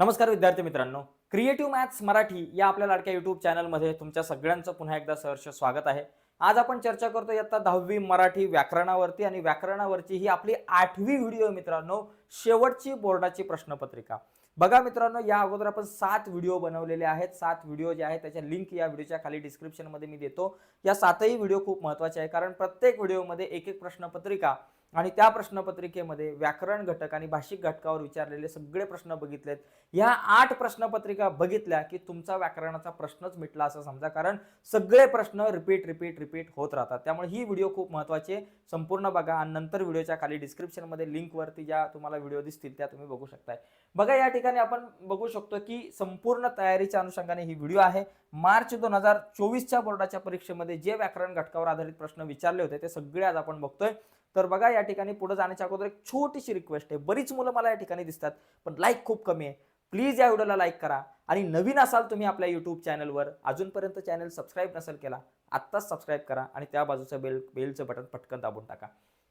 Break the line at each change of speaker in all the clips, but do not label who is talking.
नमस्कार विद्यार्थी मित्रांनो. क्रिएटिव्ह मॅथ्स मराठी या आपल्या लाडक्या युट्यूब चॅनलमध्ये तुमच्या सगळ्यांचं पुन्हा एकदा सहर्ष स्वागत आहे. आज आपण चर्चा करतो इयत्ता दहावी मराठी व्याकरणावरती आणि व्याकरणावरची ही आपली आठवी व्हिडिओ आहे मित्रांनो शेवटची बोर्डाची प्रश्नपत्रिका. बघा मित्रांनो या अगोदर आपण सात व्हिडिओ बनवलेले आहेत. सात व्हिडिओ जे आहेत त्याच्या लिंक या व्हिडिओच्या खाली डिस्क्रिप्शनमध्ये मी देतो. या सातही व्हिडिओ खूप महत्त्वाचे आहे कारण प्रत्येक व्हिडिओमध्ये एक एक प्रश्नपत्रिका आणि त्या प्रश्नपत्रिकेमध्ये व्याकरण घटक आणि भाषिक घटकावर विचारलेले सगळे प्रश्न बघितलेत. ह्या आठ प्रश्नपत्रिका बघितल्या की तुमचा व्याकरणाचा प्रश्नच मिटला असं समजा कारण सगळे प्रश्न रिपीट रिपीट रिपीट होत राहतात. त्यामुळे ही व्हिडिओ खूप महत्त्वाचे आहे. संपूर्ण बघा आणि नंतर व्हिडिओच्या खाली डिस्क्रिप्शनमध्ये लिंकवरती ज्या तुम्हाला व्हिडिओ दिसतील त्या तुम्ही बघू शकताय. बघा या ठिकाणी आपण बघू शकतो की संपूर्ण तयारीच्या अनुषंगाने ही व्हिडिओ आहे. मार्च दोन हजार चोवीसच्या बोर्डाच्या परीक्षेमध्ये जे व्याकरण घटकावर आधारित प्रश्न विचारले होते ते सगळे आज आपण बघतोय. तर बघा या ठिकाणी पुढे जाण्याच्या अगोदर एक छोटीशी रिक्वेस्ट आहे. बरीच मुलं मला या ठिकाणी दिसतात पण लाईक खूप कमी आहे. प्लीज या व्हिडिओला लाईक करा. आणि नवीन असाल तुम्ही आपल्या यूट्यूब चॅनलवर अजूनपर्यंत चॅनल सबस्क्राईब नसेल केला आत्ताच सबस्क्राईब करा आणि त्या बाजूचं बेल बेलचं बटन पटकन दाबून टाका.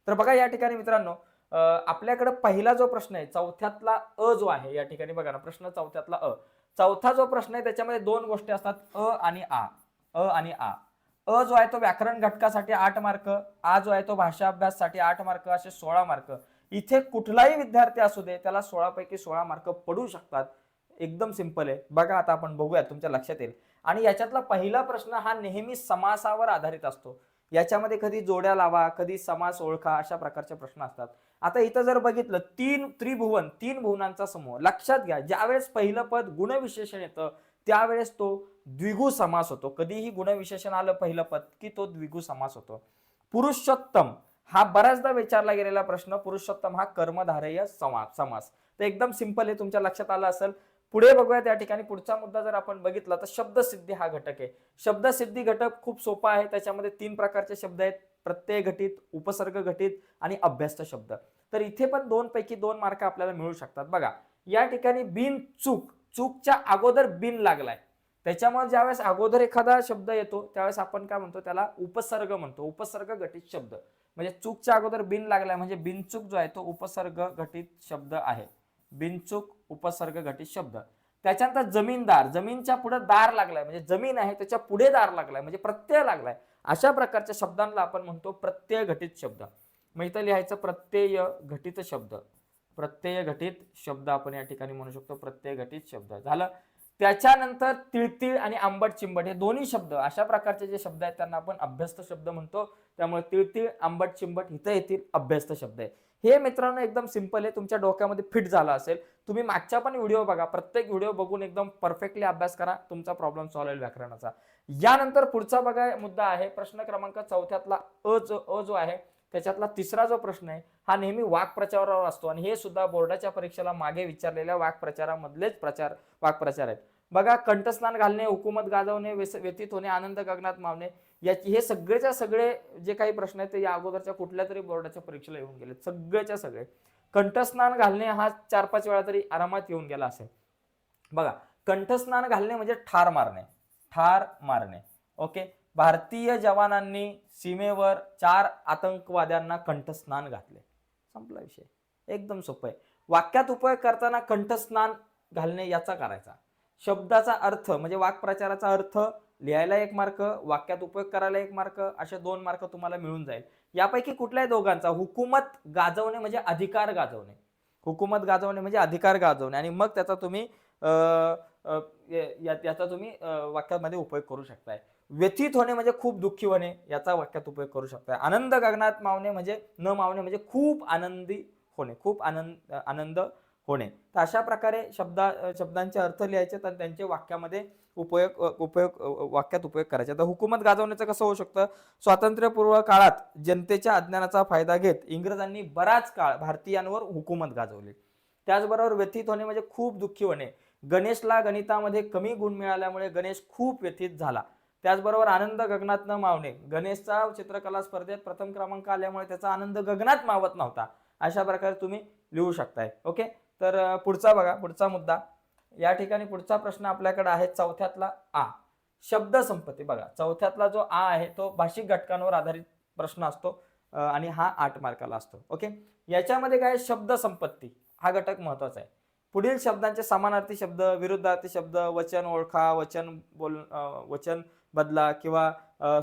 तर बघा या ठिकाणी मित्रांनो आपल्याकडं आपल्याकडे पहिला जो प्रश्न आहे चौथ्यातला अ जो आहे या ठिकाणी बघा ना प्रश्न चौथ्यातला अ. चौथा जो प्रश्न आहे त्याच्यामध्ये दोन गोष्टी असतात अ आणि आ. अ आणि आ. अ जो आहे तो व्याकरण घटकासाठी आठ मार्क आ जो आहे तो भाषा अभ्याससाठी आठ मार्क असे सोळा मार्क. इथे कुठलाही विद्यार्थी असू दे त्याला सोळापैकी सोळा मार्क पडू शकतात. एकदम सिंपल आहे. बघा आता आपण बघूया तुमच्या लक्षात येईल. आणि याच्यातला पहिला प्रश्न हा नेहमी समासावर आधारित असतो. याच्यामध्ये कधी जोड्या लावा कधी समास ओळखा अशा प्रकारचे प्रश्न असतात. आता इथं जर बघितलं तीन त्रिभुवन तीन भुवनांचा समूह. लक्षात घ्या ज्यावेळेस पहिलं पद गुणविशेषण येतं त्यावेळेस तो द्विगु समास होतो. कधीही गुणविशेषण आलं पहिलं पद की तो द्विगु समास होतो. पुरुषोत्तम हा बऱ्याचदा विचारला गेलेला प्रश्न. पुरुषोत्तम हा कर्मधारय समास समास. तर एकदम सिंपल आहे तुमच्या लक्षात आलं असेल. पुढे बघूया त्या ठिकाणी. पुढचा मुद्दा जर आपण बघितला तर शब्दसिद्धी हा घटक आहे. शब्दसिद्धी घटक खूप सोपा आहे. त्याच्यामध्ये तीन प्रकारचे शब्द आहेत. प्रत्यय घटित उपसर्ग घटित आणि अभ्यस्त शब्द. तर इथे पण दोन पैकी दोन मार्क आपल्याला मिळू शकतात. बघा या ठिकाणी बिन चूक चूकच्या अगोदर बिन लागलाय. त्याच्यामुळे ज्यावेळेस अगोदर एखादा शब्द येतो त्यावेळेस आपण काय म्हणतो त्याला उपसर्ग म्हणतो. उपसर्ग घटित शब्द. म्हणजे चूकच्या अगोदर बिन लागलाय म्हणजे बिनचूक जो आहे तो उपसर्ग घटित शब्द आहे. बिनचूक उपसर्ग घटित शब्द. त्याच्यानंतर जमीनदार जमीनच्या पुढे दार लागलाय. म्हणजे जमीन आहे त्याच्या पुढे दार लागलाय म्हणजे प्रत्यय लागलाय. अशा प्रकारच्या शब्दांना आपण म्हणतो प्रत्यय घटित शब्द. मग इथं लिहायचं प्रत्यय घटित शब्द. प्रत्यय घटित शब्द आपण या ठिकाणी म्हणू शकतो प्रत्यय घटित शब्द. झालं? त्याच्यानंतर तिळतिळ आणि आंबट चिंबट हे दोन्ही शब्द अशा प्रकारचे जे शब्द आहेत त्यांना आपण अभ्यस्त शब्द म्हणतो. त्यामुळे तिळतिळ आंबट चिंबट इथं येतील अभ्यस्त शब्द आहे हे मित्रांनो एकदम सिंपल आहे. तुमच्या डोक्यामध्ये फिट झालं असेल. तुम्ही मागच्या पण व्हिडिओ बघा. प्रत्येक व्हिडिओ बघून एकदम परफेक्टली अभ्यास करा. तुमचा प्रॉब्लेम सॉल्व्ह होईल व्याकरणाचा. यानंतर पुढचा बघा मुद्दा आहे. प्रश्न क्रमांक चौथ्यातला अ जो अ जो आहे त्याच्यातला तिसरा जो प्रश्न आहे हा नेहमी वाक्प्रचारावर असतो. आणि हे सुद्धा बोर्डाच्या परीक्षेला मागे विचारलेल्या वाक्प्रचारामधलेच प्रचार वाक्प्रचार आहेत. बघा कंठस्नान घालणे हुकूमत गाजवणे व्यतीत होणे आनंद गगनात मावणे याची हे सगळेच्या सगळे जे काही प्रश्न आहेत ते या अगोदरच्या कुठल्या तरी बोर्डाच्या परीक्षेला येऊन गेले सगळेच्या सगळे. कंठस्नान घालणे हा चार पाच वेळा तरी आरामात येऊन गेला असेल. बघा कंठस्नान घालणे म्हणजे ठार मारणे. ठार मारणे. ओके? भारतीय जवानांनी सीमेवर चार आतंकवाद्यांना कंठस्नान घातले. संपला विषय. एकदम सोपं आहे. वाक्यात उपयोग करताना कंठस्नान घालणे याचा करायचा. शब्दाचा अर्थ म्हणजे वाक्प्रचाराचा अर्थ लिहायला एक मार्क वाक्यात उपयोग करायला एक मार्क असे दोन मार्क तुम्हाला मिळून जाईल. यापैकी कुठल्याही दोघांचा हुकूमत गाजवणे म्हणजे अधिकार गाजवणे. हुकूमत गाजवणे म्हणजे अधिकार गाजवणे. आणि मग त्याचा तुम्ही अं, याचा तुम्ही वाक्यामध्ये उपयोग करू शकताय. व्यथित होणे म्हणजे खूप दुःखी होणे याचा वाक्यात उपयोग करू शकताय. आनंद गगनात मावणे म्हणजे न मावणे म्हणजे खूप आनंदी होणे खूप आनंद आनंद होणे. तर अशा प्रकारे शब्दा शब्दांचे अर्थ लिहायचे तर त्यांचे वाक्यामध्ये उपयोग उपयोग वाक्यात उपयोग करायचे. तर हुकूमत गाजवण्याचं कसं होऊ शकतं? स्वातंत्र्यपूर्व काळात जनतेच्या अज्ञानाचा फायदा घेत इंग्रजांनी बराच काळ भारतीयांवर हुकूमत गाजवली. त्याचबरोबर व्यथित होणे म्हणजे खूप दुःखी होणे. गणेशला गणितामध्ये कमी गुण मिळाल्यामुळे गणेश खूप व्यथित झाला. त्याचबरोबर आनंद गगनात न मावणे. गणेशचा चित्रकला स्पर्धेत प्रथम क्रमांक आल्यामुळे त्याचा आनंद गगनात मावत नव्हता. अशा प्रकारे तुम्ही लिहू शकताय. ओके? तर पुढचा बघा. पुढचा मुद्दा. या ठिकाणी पुढचा प्रश्न आपल्याकडे आहे चौथ्यातला आ. शब्दसंपत्ती बघा चौथ्यातला जो आ आहे तो भाषिक घटकांवर आधारित प्रश्न असतो आणि हा आठ मार्काला असतो. ओके? याच्यामध्ये काय शब्दसंपत्ती हा घटक महत्त्वाचा आहे. पुढील शब्दांचे समानार्थी शब्द विरुद्धार्थी शब्द वचन ओळखा वचन बोल वचन बदला किंवा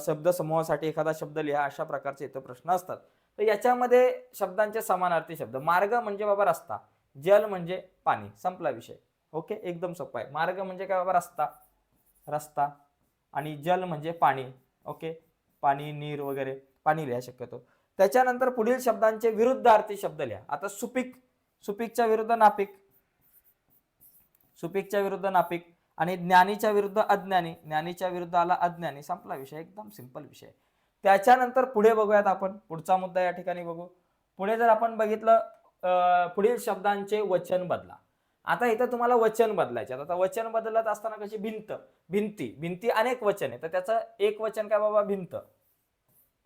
शब्द समूहासाठी एखादा शब्द लिहा अशा प्रकारचे इथं प्रश्न असतात. तर याच्यामध्ये शब्दांचे समानार्थी शब्द मार्ग म्हणजे बाबा रस्ता जल म्हणजे पाणी संपला विषय. ओके? एकदम सोपा आहे. मार्ग म्हणजे काय बाबा रस्ता? रस्ता. आणि जल म्हणजे पाणी. ओके? पाणी नीर वगैरे. पाणी लिहा शक्यतो. त्याच्यानंतर पुढील शब्दांचे विरुद्धार्थी शब्द लिहा. आता सुपीक सुपीकच्या विरुद्ध नापिक. सुपीकच्या विरुद्ध नापिक आणि ज्ञानीच्या विरुद्ध अज्ञानी ज्ञानीच्या विरुद्ध आला अज्ञानी संपला विषय एकदम सिंपल विषय. त्याच्यानंतर पुढे बघूयात आपण. पुढचा मुद्दा या ठिकाणी बघू. पुढे जर आपण बघितलं पुढील शब्दांचे वचन बदला. आता इथं तुम्हाला वचन बदलायचे आता वचन बदलत असताना कशी भिंत भिंती भिंती अनेक वचन आहे तर त्याचं एक वचन काय बाबा? भिंत.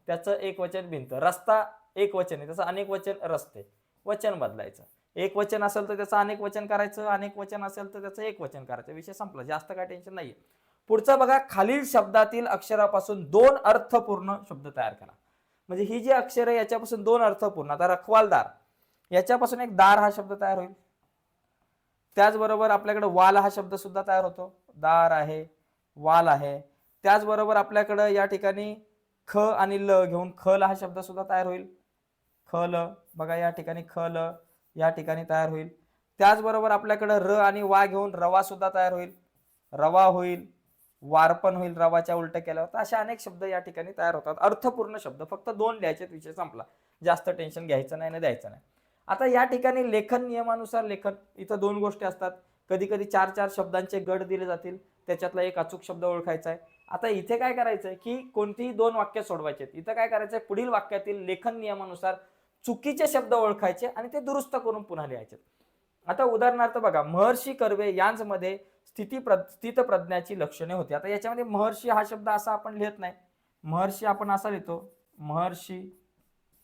त्याचं एक वचन भिंत. रस्ता एक वचन आहे. त्याचं अनेक वचन रस्ते. वचन बदलायचं. एक वचन असेल तर त्याचं अनेक वचन करायचं अनेक वचन असेल तर त्याचं एक वचन करायचं. विषय संपला. जास्त काय टेन्शन नाही पुढचं बघा खालील शब्दातील अक्षरापासून दोन अर्थपूर्ण शब्द तयार करा. म्हणजे ही जी अक्षर आहे याच्यापासून दोन अर्थपूर्ण आता रखवालदार याच्यापासून एक दार हा शब्द तयार होईल. त्याचबरोबर आपल्याकडे वाल हा शब्द सुद्धा तयार होतो. दार आहे वाल आहे. त्याचबरोबर आपल्याकडं या ठिकाणी ख आणि ल घेऊन खल हा शब्द सुद्धा तयार होईल. खल बघा या ठिकाणी खल या ठिकाणी तयार होईल. त्याचबरोबर आपल्याकडं र आणि वा घेऊन रवा सुद्धा तयार होईल. रवा होईल वारपण होईल रवाच्या उलट केल्यावर. तर असे अनेक शब्द या ठिकाणी तयार होतात. अर्थपूर्ण शब्द. फक्त दोन लिहायचे विषय संपला. जास्त टेन्शन घ्यायचं नाही ना द्यायचं नाही. आता या ठिकाणी लेखन नियमानुसार लेखन इथं दोन गोष्टी असतात. कधी कधी चार चार शब्दांचे गट दिले जातील. त्याच्यातला एक अचूक शब्द ओळखायचा आहे. आता इथे काय करायचंय की कोणतीही दोन वाक्य सोडवायचे इथं काय करायचंय? पुढील वाक्यातील लेखन नियमानुसार चुकीचे शब्द ओळखायचे आणि ते दुरुस्त करून पुन्हा लिहायचे. आता उदाहरणार्थ बघा महर्षी कर्वे यांचमध्ये स्थिती प्र स्थितप्रज्ञाची लक्षणे होती. आता याच्यामध्ये महर्षी हा शब्द असा आपण लिहित नाही. महर्षी आपण असा लिहितो. महर्षी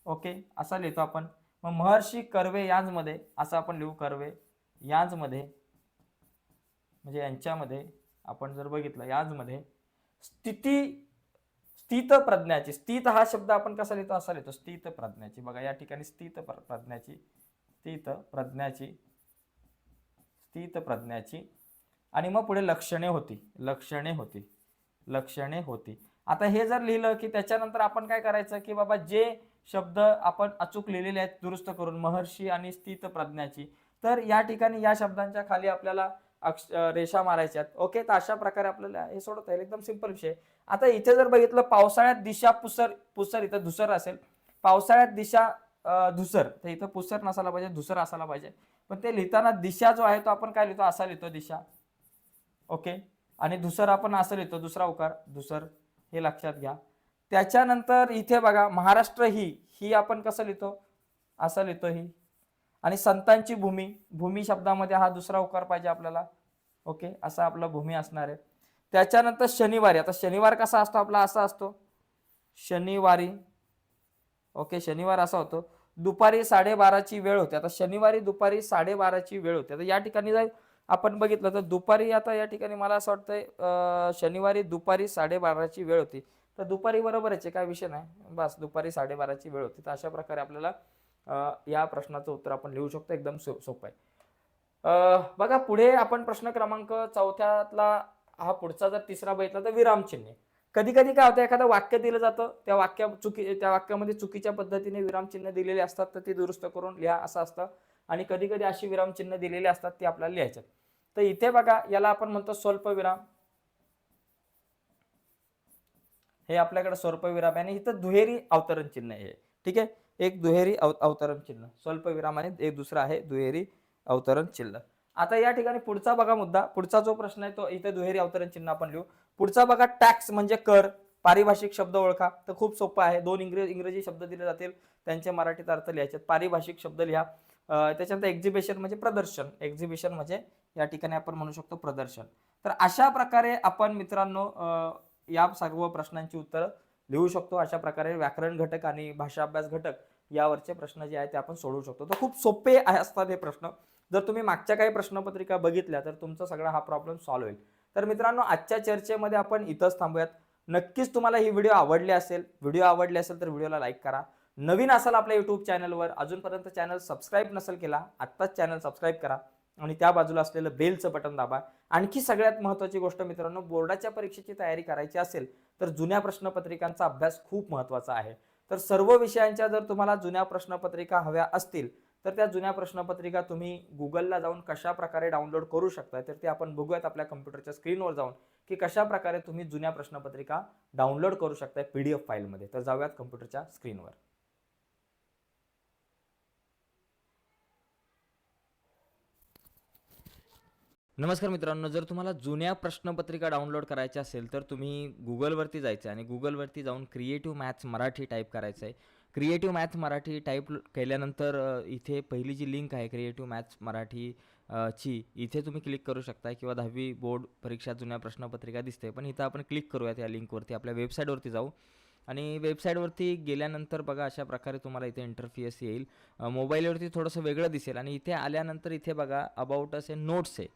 ओके असा लिहितो आपण. मग महर्षी कर्वे यांजमध्ये असं आपण लिहू. कर्वे यांचमध्ये म्हणजे यांच्यामध्ये आपण जर बघितलं याजमध्ये स्थिती स्थित प्रज्ञाची स्थित हा शब्द आपण कसा लिहितो? असा लिहितो स्थित प्रज्ञाची. बघा या ठिकाणी स्थित प्रज्ञाची स्थित प्रज्ञाची स्थित प्रज्ञाची. आणि मग पुढे लक्षणे होती लक्षणे होती लक्षणे होती. आता हे जर लिहिलं की त्याच्यानंतर आपण काय करायचं? की बाबा जे शब्द आपण अचूक लिहिलेले आहेत दुरुस्त करून महर्षी आणि स्थित प्रज्ञाची तर या ठिकाणी या शब्दांच्या खाली आपल्याला अक्ष रेषा मारायच्या आहेत. ओके तर अशा प्रकारे आपल्याला हे सोडवता येईल. एकदम सिंपल विषय. आता इथे जर बघितलं पावसाळ्यात दिशा पुसर पुसर इथं धुसर असेल. पावसाळ्यात दिशा धुसर. तर इथं पुसर नसायला पाहिजे धुसर असायला पाहिजे. पण ते लिहिताना दिशा जो आहे तो आपण काय लिहितो? असा लिहितो दिशा. ओके? आणि दुसर आपण असं लिहितो. दुसरा उकार दुसर हे लक्षात घ्या. त्याच्यानंतर इथे बघा महाराष्ट्र ही ही आपण कसं लिहितो? असं लिहितो ही. आणि संतांची भूमी भूमी शब्दामध्ये हा दुसरा उकार पाहिजे आपल्याला. ओके? असा आपला भूमी असणार आहे. त्याच्यानंतर शनिवारी. आता शनिवार कसा असतो आपला? असा असतो. शनिवारी. ओके? शनिवार असा होतो. दुपारी साडेबाराची वेळ होते. आता शनिवारी दुपारी साडेबाराची वेळ होते. आता या ठिकाणी जर आपण बघितलं तर दुपारी आता या ठिकाणी मला असं वाटतंय शनिवारी दुपारी साडेबाराची वेळ होती. तर दुपारी बरोबरच आहे. काय विषय नाही. बस दुपारी साडेबाराची वेळ होती. तर अशा प्रकारे आपल्याला या प्रश्नाचं उत्तर आपण लिहू शकतो एकदम सो सोपं आहे. बघा पुढे आपण प्रश्न क्रमांक चौथ्यातला हा पुढचा जर तिसरा बघितला तर विरामचिन्ह कधी कधी काय होतं एखादं वाक्य दिलं जातं त्या वाक्या चुकी त्या वाक्यामध्ये चुकीच्या पद्धतीने विरामचिन्ह दिलेले असतात तर ती दुरुस्त करून लिहा असं असतं. आणि कधी कधी अशी विरामचिन्ह दिलेली असतात ती आपल्याला लिहायच्यात तर इथे बघा याला आपण म्हणतो स्वल्प विराम. हे आपल्याकडे स्वल्पविराम आहे आणि इथं दुहेरी अवतरण चिन्ह आहे. हे. ठीक आहे? एक दुहेरी अव अवतरण चिन्ह. स्वल्प एक दुसरा आहे दुहेरी अवतरण चिन्ह. आता या ठिकाणी पुढचा बघा मुद्दा. पुढचा जो प्रश्न आहे तो इथे दुहेरी अवतरण चिन्ह आपण लिहू पुढचा बघा टॅक्स म्हणजे कर. पारिभाषिक शब्द ओळखा. तर खूप सोपं आहे. दोन इंग्रज इंग्रजी शब्द दिले जातील. त्यांचे मराठीत अर्थ लिहायचे. पारिभाषिक शब्द लिहा. त्याच्यानंतर एक्झिबिशन म्हणजे प्रदर्शन. एक्झिबिशन म्हणजे या ठिकाणी आपण म्हणू शकतो प्रदर्शन. तर अशा प्रकारे आपण मित्रांनो या सर्व प्रश्नांची उत्तरं लिहू शकतो. अशा प्रकारे व्याकरण घटक आणि भाषा अभ्यास घटक यावरचे प्रश्न जे आहेत ते आपण सोडवू शकतो. तर खूप सोपे आहे- असतात हे प्रश्न. जर तुम्ही मागच्या काही प्रश्नपत्रिका बघितल्या तर तुमचा सगळा हा प्रॉब्लेम सॉल्व्ह होईल. तर मित्रांनो आजच्या चर्चेमध्ये आपण इथंच थांबूयात. नक्कीच तुम्हाला ही व्हिडिओ आवडली असेल व्हिडिओ आवडली असेल तर व्हिडिओला लाईक करा. नवीन असाल आपल्या यूट्यूब चॅनलवर अजूनपर्यंत चॅनल सबस्क्राईब नसेल केला आत्ताच चॅनल सबस्क्राईब करा. आणि त्या बाजूला असलेलं बेलचं बटन दाबा. आणखी सगळ्यात महत्त्वाची गोष्ट मित्रांनो बोर्डाच्या परीक्षेची तयारी करायची असेल तर जुन्या प्रश्नपत्रिकांचा अभ्यास खूप महत्त्वाचा आहे. तर सर्व विषयांच्या जर तुम्हाला जुन्या प्रश्नपत्रिका हव्या असतील तर त्या जुन्या प्रश्नपत्रिका तुम्ही गुगलला जाऊन कशा प्रकारे डाउनलोड करू शकता तर ते आपण बघूयात आपल्या कम्प्युटरच्या स्क्रीनवर जाऊन की कशा प्रकारे तुम्ही जुन्या प्रश्नपत्रिका डाउनलोड करू शकता पी डी एफ फाईलमध्ये. तर जाऊयात कम्प्युटरच्या स्क्रीनवर. नमस्कार मित्रांनो जर तुम्हाला जुन्या प्रश्नपत्रिका डाउनलोड करायच्या असेल तर तुम्ही गुगलवरती जायचं आहे आणि गुगलवरती जाऊन क्रिएटिव्ह मॅथ्स मराठी टाईप करायचं आहे. क्रिएटिव्ह मॅथ्स मराठी टाईप केल्यानंतर इथे पहिली जी लिंक आहे क्रिएटिव्ह मॅथ्स मराठी ची इथे तुम्ही क्लिक करू शकता किंवा दहावी बोर्ड परीक्षा जुन्या प्रश्नपत्रिका दिसते पण इथं आपण क्लिक करूयात या लिंकवरती आपल्या वेबसाईटवरती जाऊ. आणि वेबसाईटवरती गेल्यानंतर बघा अशा प्रकारे तुम्हाला इथे इंटरफियस येईल. मोबाईलवरती थोडंसं वेगळं दिसेल आणि इथे आल्यानंतर इथे बघा अबाउट असे नोट्स आहे.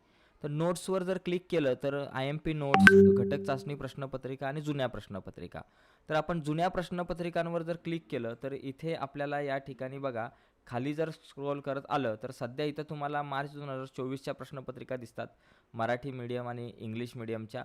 तर नोट्सवर जर क्लिक केलं तर आय एम पी नोट्स घटक चाचणी प्रश्नपत्रिका आणि जुन्या प्रश्नपत्रिका. तर आपण जुन्या प्रश्नपत्रिकांवर जर क्लिक केलं तर इथे आपल्याला या ठिकाणी बघा खाली जर स्क्रोल करत आलं तर सध्या इथं तुम्हाला मार्च दोन हजार चोवीसच्या प्रश्नपत्रिका दिसतात. मराठी मीडियम आणि इंग्लिश मीडियमच्या.